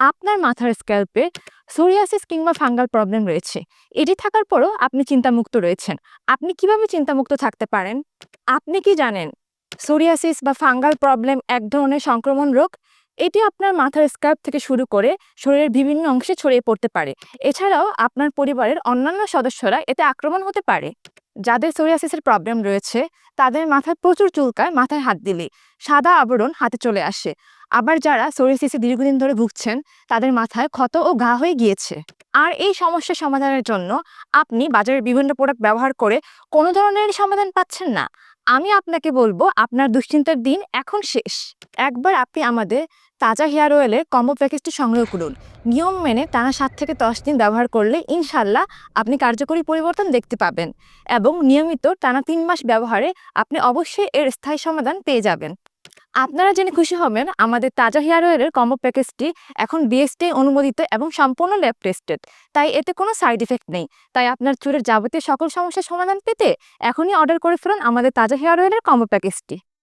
আপনার মাথার স্ক্যাল্পে সোরিয়াসিস কিংবা ফাঙ্গাল প্রবলেম রয়েছে। এটি থাকার পরও আপনি চিন্তামুক্ত রয়েছেন। আপনি কীভাবে চিন্তামুক্ত থাকতে পারেন? আপনি কি জানেন সোরিয়াসিস বা ফাঙ্গাল প্রবলেম এক ধরনের সংক্রমণ রোগ? এটি আপনার মাথার স্ক্যাল্প থেকে শুরু করে শরীরের বিভিন্ন অংশে ছড়িয়ে পড়তে পারে। এছাড়াও আপনার পরিবারের অন্যান্য সদস্যরা এতে আক্রমণ হতে পারে। যাদের সোরিয়াসিসের প্রবলেম রয়েছে, তাদের মাথায় প্রচুর চুলকায় মাথায় হাত দিলে সাদা আবরণ হাতে চলে আসে। আবার যারা সোরিয়াসিসে দীর্ঘদিন ধরে ভুগছেন, তাদের মাথায় ক্ষত ও ঘা হয়ে গিয়েছে। আর এই সমস্যা সমাধানের জন্য আপনি বাজারের বিভিন্ন প্রোডাক্ট ব্যবহার করে কোনো ধরনের সমাধান পাচ্ছেন না। আমি আপনাকে বলব, আপনার দুশ্চিন্তার দিন এখন শেষ। একবার আপনি আমাদের তাজা হেয়ার অয়েলের কম্বো প্যাকেজটি সংগ্রহ করুন। নিয়ম মেনে টানা সাত থেকে দশ দিন ব্যবহার করলে ইনশাল্লাহ আপনি কার্যকরী পরিবর্তন দেখতে পাবেন। এবং নিয়মিত টানা তিন মাস ব্যবহারে আপনি অবশ্যই এর স্থায়ী সমাধান পেয়ে যাবেন। আপনারা জেনে খুশি হবেন, আমাদের তাজা হেয়ার অয়েলের কম্বো প্যাকেজটি এখন বিএসটি অনুমোদিত এবং সম্পূর্ণ ল্যাব টেস্টেড তাই এতে কোনো সাইড ইফেক্ট নেই। তাই আপনার চুলের যাবতীয় সকল সমস্যার সমাধান পেতে এখনই অর্ডার করে ফেলুন আমাদের তাজা হেয়ার অয়েলের কম্বো প্যাকেজটি।